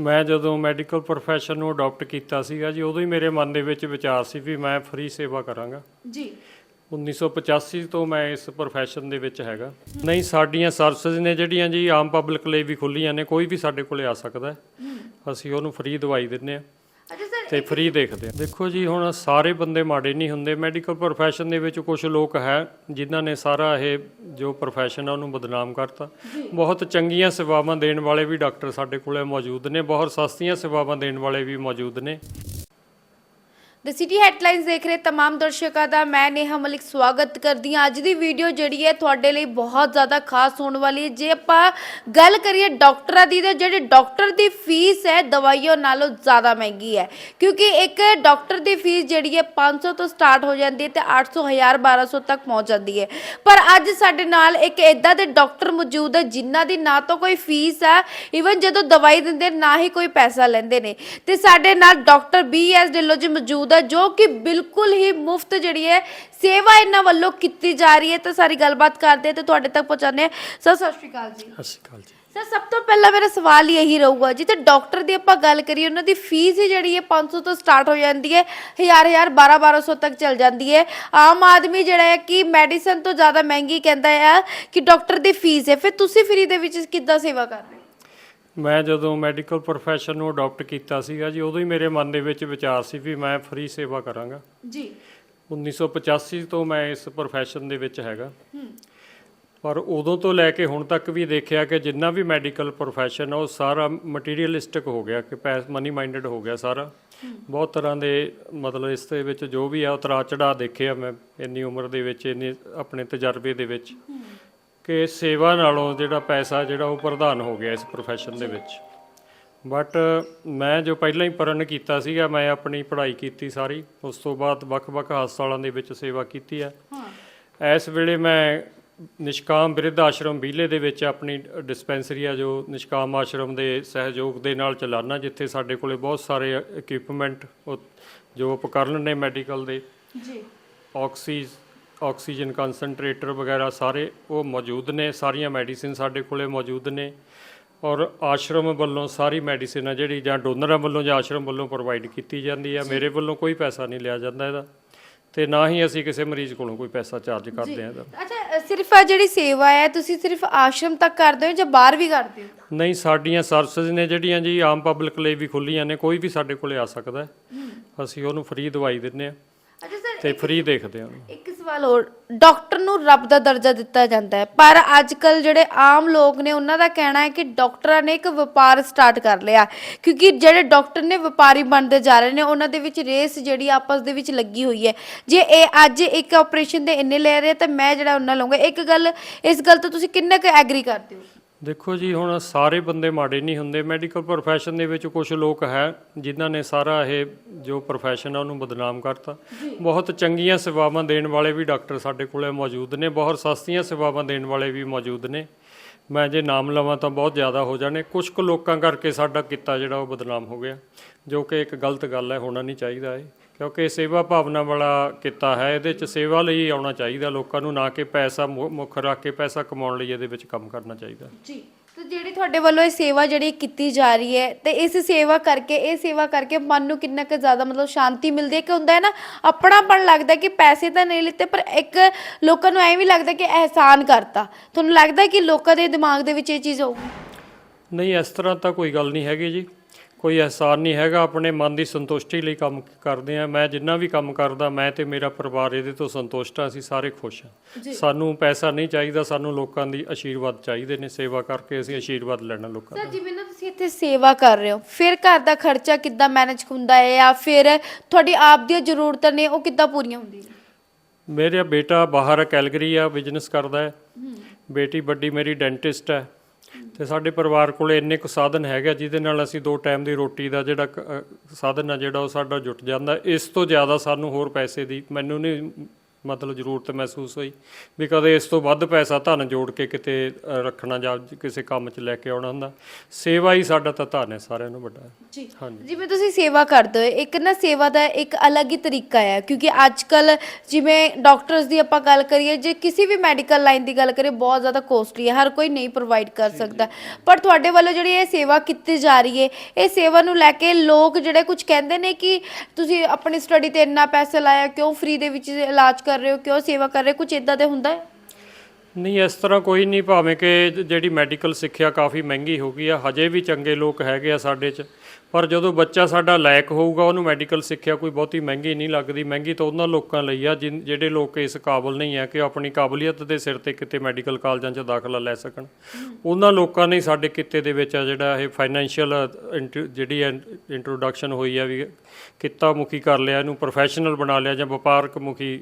ਮੈਂ ਜਦੋਂ medical profession ਨੂੰ ਅਡਾਪਟ ਕੀਤਾ ਸੀਗਾ ਜੀ ਉਦੋਂ ਹੀ ਮੇਰੇ ਮਨ ਦੇ ਵਿੱਚ ਵਿਚਾਰ ਸੀ ਵੀ ਮੈਂ ਫ੍ਰੀ ਸੇਵਾ ਕਰਾਂਗਾ। ਜੀ। 1985 ਤੋਂ ਮੈਂ ਇਸ ਪ੍ਰੋਫੈਸ਼ਨ ਦੇ ਵਿੱਚ ਹੈਗਾ। ਨਹੀਂ ਸਾਡੀਆਂ ਸਰਵਿਸਿਜ਼ ਨੇ ਜਿਹੜੀਆਂ ਜੀ ਆਮ ਪਬਲਿਕ ਲਈ ਵੀ ਖੁੱਲੀਆਂ ਨੇ ਕੋਈ ਵੀ ਸਾਡੇ ਕੋਲੇ ਆ ਸਕਦਾ। ਹੈ। ਅਸੀਂ ਉਹਨੂੰ ਫ੍ਰੀ ਦਵਾਈ ਦਿੰਨੇ ਆ ਤੇ ਫ੍ਰੀ ਦੇਖਦੇ ਆ। ਦੇਖੋ ਜੀ ਹੁਣ ਸਾਰੇ ਬੰਦੇ ਮਾੜੇ ਨਹੀਂ ਹੁੰਦੇ। ਮੈਡੀਕਲ ਪ੍ਰੋਫੈਸ਼ਨ ਦੇ ਵਿੱਚ ਕੁਝ ਲੋਕ ਹੈ ਜਿਨ੍ਹਾਂ ਨੇ ਸਾਰਾ ਇਹ ਜੋ ਪ੍ਰੋਫੈਸ਼ਨ ਆ ਉਹਨੂੰ ਬਦਨਾਮ ਕਰਤਾ। ਬਹੁਤ ਚੰਗੀਆਂ ਸੇਵਾਵਾਂ ਦੇਣ ਵਾਲੇ ਵੀ ਡਾਕਟਰ ਸਾਡੇ ਕੋਲੇ ਮੌਜੂਦ ਨੇ। ਬਹੁਤ ਸਸਤੀਆਂ ਸੇਵਾਵਾਂ ਦੇਣ ਵਾਲੇ ਵੀ ਮੌਜੂਦ ਨੇ। ਦ ਸਿਟੀ ਹੈਡਲਾਈਨਸ ਦੇਖ ਰਹੇ तमाम ਦਰਸ਼ਕਾਂ ਦਾ ਮੈਂ ਨੇਹਾ ਮਲਿਕ ਸਵਾਗਤ ਕਰਦੀ ਹਾਂ ਅੱਜ ਦੀ ਵੀਡੀਓ ਜਿਹੜੀ ਹੈ ਤੁਹਾਡੇ ਲਈ ਬਹੁਤ ਜ਼ਿਆਦਾ ਖਾਸ ਹੋਣ ਵਾਲੀ ਹੈ ਜੇ ਆਪਾਂ ਗੱਲ ਕਰੀਏ ਡਾਕਟਰਾਂ ਦੀ ਤਾਂ ਜਿਹੜੇ ਡਾਕਟਰ ਦੀ ਫੀਸ ਹੈ ਦਵਾਈਆਂ ਨਾਲੋਂ ਜ਼ਿਆਦਾ ਮਹਿੰਗੀ ਹੈ ਕਿਉਂਕਿ ਇੱਕ ਡਾਕਟਰ ਦੀ ਫੀਸ ਜਿਹੜੀ ਹੈ 500 ਤੋਂ ਸਟਾਰਟ ਹੋ ਜਾਂਦੀ ਹੈ ਤੇ 800 1000 1200 ਤੱਕ ਪਹੁੰਚ ਜਾਂਦੀ ਹੈ ਪਰ ਅੱਜ ਸਾਡੇ ਨਾਲ ਇੱਕ ਇਦਾਂ ਦੇ ਡਾਕਟਰ ਮੌਜੂਦ ਹੈ ਜਿਨ੍ਹਾਂ ਦੀ ਨਾ ਤਾਂ ਕੋਈ ਫੀਸ ਹੈ ਇਵਨ ਜਦੋਂ ਦਵਾਈ ਦਿੰਦੇ ਨਾ ਹੀ ਕੋਈ ਪੈਸਾ ਲੈਂਦੇ ਨੇ ਤੇ ਸਾਡੇ ਨਾਲ doctor B S Dhillon ji ਮੌਜੂਦ ਹੈ ਜੋ ਕਿ ਬਿਲਕੁਲ ਹੀ ਮੁਫਤ ਜਿਹੜੀ ਹੈ ਸੇਵਾ ਇਹਨਾਂ ਵੱਲੋਂ ਕੀਤੀ ਜਾ ਰਹੀ ਹੈ। ਤਾਂ ਸਾਰੀ ਗੱਲਬਾਤ ਕਰਦੇ ਤੇ ਤੁਹਾਡੇ ਤੱਕ ਪਹੁੰਚਾਉਂਦੇ ਹਾਂ। ਸਰ ਸਤਿ ਸ਼੍ਰੀ ਅਕਾਲ ਜੀ। ਸਤਿ ਸ਼੍ਰੀ ਅਕਾਲ ਜੀ। ਸਰ ਸਭ ਤੋਂ ਪਹਿਲਾਂ ਮੇਰਾ ਸਵਾਲ ਇਹੀ ਰਹੂਗਾ ਜੀ ਤੇ ਡਾਕਟਰ ਦੀ ਆਪਾਂ ਗੱਲ ਕਰੀਏ ਉਹਨਾਂ ਦੀ ਫੀਸ ਹੀ ਜਿਹੜੀ ਹੈ 500 ਤੋਂ ਸਟਾਰਟ ਹੋ ਜਾਂਦੀ ਹੈ ਹਜ਼ਾਰ ਹਜ਼ਾਰ 12 1200 ਤੱਕ ਚਲ ਜਾਂਦੀ ਹੈ। ਆਮ ਆਦਮੀ ਜਿਹੜਾ ਹੈ ਕਿ ਮੈਡੀਸਨ ਤੋਂ ਜ਼ਿਆਦਾ ਮਹਿੰਗੀ ਕਹਿੰਦਾ ਹੈ ਕਿ ਡਾਕਟਰ ਦੀ ਫੀਸ ਹੈ। ਫਿਰ ਤੁਸੀਂ ਫ੍ਰੀ ਦੇ ਵਿੱਚ ਕਿੱਦਾਂ ਸੇਵਾ ਕਰ ਰਹੇ ਹੋ? ਮੈਂ ਜਦੋਂ ਮੈਡੀਕਲ ਪ੍ਰੋਫੈਸ਼ਨ ਨੂੰ ਅਡਾਪਟ ਕੀਤਾ ਸੀਗਾ ਜੀ ਉਦੋਂ ਹੀ ਮੇਰੇ ਮਨ ਦੇ ਵਿੱਚ ਵਿਚਾਰ ਸੀ ਵੀ ਮੈਂ ਫ੍ਰੀ ਸੇਵਾ ਕਰਾਂਗਾ। ਜੀ। 1985 ਤੋਂ ਮੈਂ ਇਸ ਪ੍ਰੋਫੈਸ਼ਨ ਦੇ ਵਿੱਚ ਹੈਗਾ। ਪਰ ਉਦੋਂ ਤੋਂ ਲੈ ਕੇ ਹੁਣ ਤੱਕ ਵੀ ਦੇਖਿਆ ਕਿ ਜਿੰਨਾ ਵੀ ਮੈਡੀਕਲ ਪ੍ਰੋਫੈਸ਼ਨ ਆ ਉਹ ਸਾਰਾ ਮਟੀਰੀਅਲਿਸਟਿਕ ਹੋ ਗਿਆ ਕਿ ਪੈਸ ਮਨੀ ਮਾਈਂਡਡ ਹੋ ਗਿਆ ਸਾਰਾ। ਬਹੁਤ ਤਰ੍ਹਾਂ ਦੇ ਮਤਲਬ ਇਸ ਦੇ ਵਿੱਚ ਜੋ ਵੀ ਆ ਉਤਰਾ ਚੜਾ ਦੇਖਿਆ ਮੈਂ ਇੰਨੀ ਉਮਰ ਦੇ ਵਿੱਚ ਇੰਨੇ ਆਪਣੇ ਤਜਰਬੇ ਦੇ ਵਿੱਚ। ਕਿ ਸੇਵਾ ਨਾਲੋਂ ਜਿਹੜਾ ਪੈਸਾ ਜਿਹੜਾ ਉਹ ਪ੍ਰਧਾਨ ਹੋ ਗਿਆ ਇਸ ਪ੍ਰੋਫੈਸ਼ਨ ਦੇ ਵਿੱਚ। ਬਟ ਮੈਂ ਜੋ ਪਹਿਲਾਂ ਹੀ ਪਰਨ ਕੀਤਾ ਸੀਗਾ ਮੈਂ ਆਪਣੀ ਪੜ੍ਹਾਈ ਕੀਤੀ ਸਾਰੀ ਉਸ ਤੋਂ ਬਾਅਦ ਵੱਖ-ਵੱਖ ਹਸਪਤਾਲਾਂ ਦੇ ਵਿੱਚ ਸੇਵਾ ਕੀਤੀ ਹੈ। ਇਸ ਵੇਲੇ ਮੈਂ ਨਿਸ਼ਕਾਮ ਬਿਰਧ ਆਸ਼ਰਮ ਬੀਲੇ ਦੇ ਵਿੱਚ ਆਪਣੀ ਡਿਸਪੈਂਸਰੀ ਆ ਜੋ ਨਿਸ਼ਕਾਮ ਆਸ਼ਰਮ ਦੇ ਸਹਿਯੋਗ ਦੇ ਨਾਲ ਚਲਾਨਾ ਜਿੱਥੇ ਸਾਡੇ ਕੋਲੇ ਬਹੁਤ ਸਾਰੇ ਇਕਵਿਪਮੈਂਟ ਜੋ ਉਪਕਰਨ ਨੇ ਮੈਡੀਕਲ ਦੇ। ਜੀ। ਆਕਸੀਜ ਆਕਸੀਜਨ ਕਨਸੈਂਟਰੇਟਰ ਵਗੈਰਾ ਸਾਰੇ ਉਹ ਮੌਜੂਦ ਨੇ ਸਾਰੀਆਂ ਮੈਡੀਸਿਨ ਸਾਡੇ ਕੋਲੇ ਮੌਜੂਦ ਨੇ ਔਰ ਆਸ਼ਰਮ ਵੱਲੋਂ ਸਾਰੀ ਮੈਡੀਸਿਨ ਆ ਜਿਹੜੀ ਜਾਂ ਡੋਨਰਾਂ ਵੱਲੋਂ ਜਾਂ ਆਸ਼ਰਮ ਵੱਲੋਂ ਪ੍ਰੋਵਾਈਡ ਕੀਤੀ ਜਾਂਦੀ ਆ। ਮੇਰੇ ਵੱਲੋਂ ਕੋਈ ਪੈਸਾ ਨਹੀਂ ਲਿਆ ਜਾਂਦਾ ਇਹਦਾ ਤੇ ਨਾ ਹੀ ਅਸੀਂ ਕਿਸੇ ਮਰੀਜ਼ ਕੋਲੋਂ ਕੋਈ ਪੈਸਾ ਚਾਰਜ ਕਰਦੇ ਆ ਇਹਦਾ। ਅੱਛਾ ਸਿਰਫ ਆ ਜਿਹੜੀ ਸੇਵਾ ਹੈ ਤੁਸੀਂ ਸਿਰਫ ਆਸ਼ਰਮ ਤੱਕ ਕਰਦੇ ਹੋ ਜਾਂ ਬਾਹਰ ਵੀ ਕਰਦੇ ਹੋ? ਨਹੀਂ ਸਾਡੀਆਂ ਸਰਵਿਸਿਜ਼ ਨੇ ਜਿਹੜੀਆਂ ਜੀ ਆਮ ਪਬਲਿਕ ਲਈ ਵੀ ਖੁੱਲੀਆਂ ਨੇ ਕੋਈ ਵੀ ਸਾਡੇ ਕੋਲੇ ਆ ਸਕਦਾ। ਹੈ। ਅਸੀਂ ਉਹਨੂੰ ਫ੍ਰੀ ਦਵਾਈ ਦਿੰਨੇ ਆ। ਤੇ ਫ੍ਰੀ ਦੇਖਦੇ ਆ ਇੱਕ ਸਵਾਲ ਹੋਰ ਡਾਕਟਰ ਨੂੰ ਰੱਬ ਦਾ ਦਰਜਾ ਦਿੱਤਾ ਜਾਂਦਾ ਹੈ, ਪਰ ਅੱਜ ਕੱਲ ਜਿਹੜੇ ਆਮ ਲੋਕ ਨੇ, ਉਹਨਾਂ ਦਾ ਕਹਿਣਾ ਹੈ ਕਿ ਡਾਕਟਰਾਂ ਨੇ ਇੱਕ ਵਪਾਰ ਸਟਾਰਟ ਕਰ ਲਿਆ। ਕਿਉਂਕਿ ਜਿਹੜੇ ਡਾਕਟਰ ਨੇ ਵਪਾਰੀ ਬਣਦੇ ਜਾ ਰਹੇ ਨੇ, ਉਹਨਾਂ ਦੇ ਵਿੱਚ ਰੇਸ ਜਿਹੜੀ ਆਪਸ ਦੇ ਵਿੱਚ ਲੱਗੀ ਹੋਈ ਹੈ। ਜੇ ਇਹ ਅੱਜ ਇੱਕ ਆਪਰੇਸ਼ਨ ਦੇ ਇੰਨੇ ਲੈ ਰਹੇ ਤਾਂ ਮੈਂ ਜਿਹੜਾ ਉਹਨਾਂ ਲਵਾਂਗਾ ਇੱਕ ਗੱਲ, ਇਸ ਗੱਲ ਤੋਂ ਤੁਸੀਂ ਕਿੰਨਾ ਕੁ ਐਗਰੀ ਕਰਦੇ ਹੋ? ਦੇਖੋ ਜੀ ਹੁਣ ਸਾਰੇ ਬੰਦੇ ਮਾੜੇ ਨਹੀਂ ਹੁੰਦੇ। ਮੈਡੀਕਲ ਪ੍ਰੋਫੈਸ਼ਨ ਦੇ ਵਿੱਚ ਕੁਝ ਲੋਕ ਹੈ ਜਿਨ੍ਹਾਂ ਨੇ ਸਾਰਾ ਇਹ ਜੋ ਪ੍ਰੋਫੈਸ਼ਨ ਆ ਉਹਨੂੰ ਬਦਨਾਮ ਕਰਤਾ। ਬਹੁਤ ਚੰਗੀਆਂ ਸੇਵਾਵਾਂ ਦੇਣ ਵਾਲੇ ਵੀ ਡਾਕਟਰ ਸਾਡੇ ਕੋਲੇ ਮੌਜੂਦ ਨੇ। ਬਹੁਤ ਸਸਤੀਆਂ ਸੇਵਾਵਾਂ ਦੇਣ ਵਾਲੇ ਵੀ ਮੌਜੂਦ ਨੇ। ਮੈਂ ਜੇ ਨਾਮ ਲਵਾਂ ਤਾਂ ਬਹੁਤ ਜ਼ਿਆਦਾ ਹੋ ਜਾਣੇ। ਕੁਝ ਕੁ ਲੋਕਾਂ ਕਰਕੇ ਸਾਡਾ ਕਿੱਤਾ ਜਿਹੜਾ ਉਹ ਬਦਨਾਮ ਹੋ ਗਿਆ ਜੋ ਕਿ ਇੱਕ ਗਲਤ ਗੱਲ ਹੈ ਹੋਣਾ ਨਹੀਂ ਚਾਹੀਦਾ ਇਹ। ਕਿਉਂਕਿ ਸੇਵਾ ਭਾਵਨਾ ਵਾਲਾ ਕਿੱਤਾ ਹੈ ਇਹਦੇ 'ਚ ਸੇਵਾ ਲਈ ਆਉਣਾ ਚਾਹੀਦਾ ਲੋਕਾਂ ਨੂੰ ਨਾ ਕਿ ਪੈਸਾ ਮੁੱਖ ਰੱਖ ਕੇ ਪੈਸਾ ਕਮਾਉਣ ਲਈ ਇਹਦੇ ਵਿੱਚ ਕੰਮ ਕਰਨਾ ਚਾਹੀਦਾ। ਜੀ ਤੇ ਜਿਹੜੀ ਤੁਹਾਡੇ ਵੱਲੋਂ ਇਹ ਸੇਵਾ ਜਿਹੜੀ ਕੀਤੀ ਜਾ ਰਹੀ ਹੈ ਤੇ ਇਸ ਸੇਵਾ ਕਰਕੇ ਇਹ ਸੇਵਾ ਕਰਕੇ ਮਨ ਨੂੰ ਕਿੰਨਾ ਕੁ ਜ਼ਿਆਦਾ ਮਤਲਬ ਸ਼ਾਂਤੀ ਮਿਲਦੀ ਹੈ ਕਿ ਹੁੰਦਾ ਹੈ ਨਾ ਆਪਣਾਪਣ ਲੱਗਦਾ ਕਿ ਪੈਸੇ ਤਾਂ ਨਹੀਂ ਲਿੱਤੇ ਪਰ ਇੱਕ ਲੋਕਾਂ ਨੂੰ ਐਂ ਵੀ ਲੱਗਦਾ ਕਿ ਅਹਿਸਾਨ ਕਰਤਾ। ਤੁਹਾਨੂੰ ਲੱਗਦਾ ਕਿ ਲੋਕਾਂ ਦੇ ਦਿਮਾਗ ਦੇ ਵਿੱਚ ਇਹ ਚੀਜ਼ ਹੋਊਗੀ? ਨਹੀਂ ਇਸ ਤਰ੍ਹਾਂ ਤਾਂ ਕੋਈ ਗੱਲ ਨਹੀਂ ਹੈਗੀ ਜੀ। ਕੋਈ ਅਹਿਸਾਨ ਨਹੀਂ ਹੈਗਾ ਆਪਣੇ ਮਨ ਦੀ ਸੰਤੁਸ਼ਟੀ ਲਈ ਕੰਮ ਕਰਦੇ ਆ ਮੈਂ ਜਿੰਨਾ ਵੀ ਕੰਮ ਕਰਦਾ ਮੈਂ ਤੇ ਮੇਰਾ ਪਰਿਵਾਰ ਇਹਦੇ ਤੋਂ ਸੰਤੁਸ਼ਟ ਆ ਅਸੀਂ ਸਾਰੇ ਖੁਸ਼ ਆ ਸਾਨੂੰ ਪੈਸਾ ਨਹੀਂ ਚਾਹੀਦਾ ਸਾਨੂੰ ਲੋਕਾਂ ਦੀ ਆਸ਼ੀਰਵਾਦ ਚਾਹੀਦੇ ਨੇ ਸੇਵਾ ਕਰਕੇ ਅਸੀਂ ਆਸ਼ੀਰਵਾਦ ਲੈਣਾ ਲੋਕਾਂ ਦਾ। ਸਰ ਜਿਵੇਂ ਨਾ ਤੁਸੀਂ ਇੱਥੇ ਸੇਵਾ ਕਰ ਰਹੇ ਹੋ। ਫਿਰ ਘਰ ਦਾ ਖਰਚਾ ਕਿੱਦਾਂ ਮੈਨੇਜ ਹੁੰਦਾ ਹੈ ਜਾਂ ਫਿਰ ਤੁਹਾਡੀ ਆਪ ਦੀਆਂ ਜ਼ਰੂਰਤਾਂ ਨੇ ਉਹ ਕਿੱਦਾਂ ਪੂਰੀਆਂ ਹੁੰਦੀਆਂ ਨੇ? ਮੇਰਾ ਬੇਟਾ ਬਾਹਰ ਕੈਲਗਰੀ ਆ ਬਿਜ਼ਨਸ ਕਰਦਾ ਹੈ। ਬੇਟੀ ਵੱਡੀ ਮੇਰੀ ਡੈਂਟਿਸਟ ਹੈ। ਤੇ ਸਾਡੇ ਪਰਿਵਾਰ ਕੋਲੇ ਇੰਨੇ ਕੁ ਸਾਧਨ ਹੈਗਾ ਜਿਹਦੇ ਨਾਲ ਅਸੀਂ ਦੋ ਟਾਈਮ ਦੀ ਰੋਟੀ ਦਾ ਜਿਹੜਾ ਕ- ਸਾਧਨ ਆ, ਜਿਹੜਾ ਉਹ ਸਾਡਾ ਜੁਟ ਜਾਂਦਾ। ਇਸ ਤੋਂ ਜ਼ਿਆਦਾ ਸਾਨੂੰ ਹੋਰ ਪੈਸੇ ਦੀ ਮੈਨੂੰ ਨਹੀਂ ਮਤਲਬ ਜ਼ਰੂਰਤ ਮਹਿਸੂਸ ਹੋਈ ਵੀ ਕਦੇ ਇਸ ਤੋਂ ਵੱਧ ਪੈਸਾ ਧਨ ਜੋੜ ਕੇ ਕਿਤੇ ਰੱਖਣਾ ਜਾਂ ਕਿਸੇ ਕੰਮ 'ਚ ਲੈ ਕੇ ਆਉਣਾ ਹੁੰਦਾ। ਸੇਵਾ ਹੀ ਸਾਡਾ ਤਾਂ ਧਨ ਹੈ ਸਾਰਿਆਂ ਨੂੰ ਵੱਡਾ ਜੀ। ਹਾਂਜੀ। ਜਿਵੇਂ ਤੁਸੀਂ ਸੇਵਾ ਕਰਦੇ ਹੋ ਇੱਕ ਨਾ ਸੇਵਾ ਦਾ ਇੱਕ ਅਲੱਗ ਹੀ ਤਰੀਕਾ ਹੈ ਕਿਉਂਕਿ ਅੱਜ ਕੱਲ ਜਿਵੇਂ ਡਾਕਟਰਸ ਦੀ ਆਪਾਂ ਗੱਲ ਕਰੀਏ ਜੇ ਕਿਸੇ ਵੀ ਮੈਡੀਕਲ ਲਾਈਨ ਦੀ ਗੱਲ ਕਰੀਏ ਬਹੁਤ ਜ਼ਿਆਦਾ ਕੋਸਟਲੀ ਹੈ ਹਰ ਕੋਈ ਨਹੀਂ ਪ੍ਰੋਵਾਈਡ ਕਰ ਸਕਦਾ। ਪਰ ਤੁਹਾਡੇ ਵੱਲੋਂ ਜਿਹੜੀ ਇਹ ਸੇਵਾ ਕੀਤੀ ਜਾ ਰਹੀ ਹੈ ਇਹ ਸੇਵਾ ਨੂੰ ਲੈ ਕੇ ਲੋਕ ਜਿਹੜੇ ਕੁਝ ਕਹਿੰਦੇ ਨੇ ਕਿ ਤੁਸੀਂ ਆਪਣੀ ਸਟੱਡੀ ਤੇ ਇੰਨਾ ਪੈਸਾ ਲਾਇਆ ਕਿਉਂ ਫ੍ਰੀ ਦੇ ਵਿੱਚ ਇਲਾਜ ਕਰ ਰਹੇ ਹੋ? ਕਿਉਂ ਸੇਵਾ ਕਰ ਰਹੇ? ਹੋ ਕੁਝ ਇਦਾਂ ਦੇ ਹੁੰਦਾ ਹੈ? ਨਹੀਂ, ਇਸ ਤਰ੍ਹਾਂ ਕੋਈ ਨਹੀਂ, ਭਾਵੇਂ ਕਿ ਜਿਹੜੀ ਮੈਡੀਕਲ ਸਿੱਖਿਆ ਕਾਫੀ ਮਹਿੰਗੀ ਹੋ ਗਈ ਆ, ਹਜੇ ਵੀ ਚੰਗੇ ਲੋਕ ਹੈਗੇ ਆ ਸਾਡੇ 'ਚ। ਪਰ ਜਦੋਂ ਬੱਚਾ ਸਾਡਾ ਲਾਇਕ ਹੋਊਗਾ, ਉਹਨੂੰ ਮੈਡੀਕਲ ਸਿੱਖਿਆ ਕੋਈ ਬਹੁਤੀ ਮਹਿੰਗੀ ਨਹੀਂ ਲੱਗਦੀ। ਮਹਿੰਗੀ ਤਾਂ ਉਹਨਾਂ ਲੋਕਾਂ ਲਈ ਆ, ਜਿਨ- ਜਿਹੜੇ ਲੋਕ ਇਸ ਕਾਬਲ ਨਹੀਂ ਆ ਕਿ ਉਹ ਆਪਣੀ ਕਾਬਲੀਅਤ ਦੇ ਸਿਰ ਤੇ ਕਿਤੇ ਮੈਡੀਕਲ ਕਾਲਜਾਂ 'ਚ ਦਾਖਲਾ ਲੈ ਸਕਣ। ਉਹਨਾਂ ਲੋਕਾਂ ਨੇ ਸਾਡੇ ਕਿੱਤੇ ਦੇ ਵਿੱਚ ਆ ਜਿਹੜਾ ਇਹ ਫਾਈਨੈਂਸ਼ੀਅਲ ਜਿਹੜੀ ਇੰਟਰੋਡਕਸ਼ਨ ਹੋਈ ਆ ਵੀ ਕਿੱਤਾ ਮੁਖੀ ਕਰ ਲਿਆ, ਇਹਨੂੰ ਪ੍ਰੋਫੈਸ਼ਨਲ ਬਣਾ ਲਿਆ ਜਾਂ ਵਪਾਰਕ ਮੁਖੀ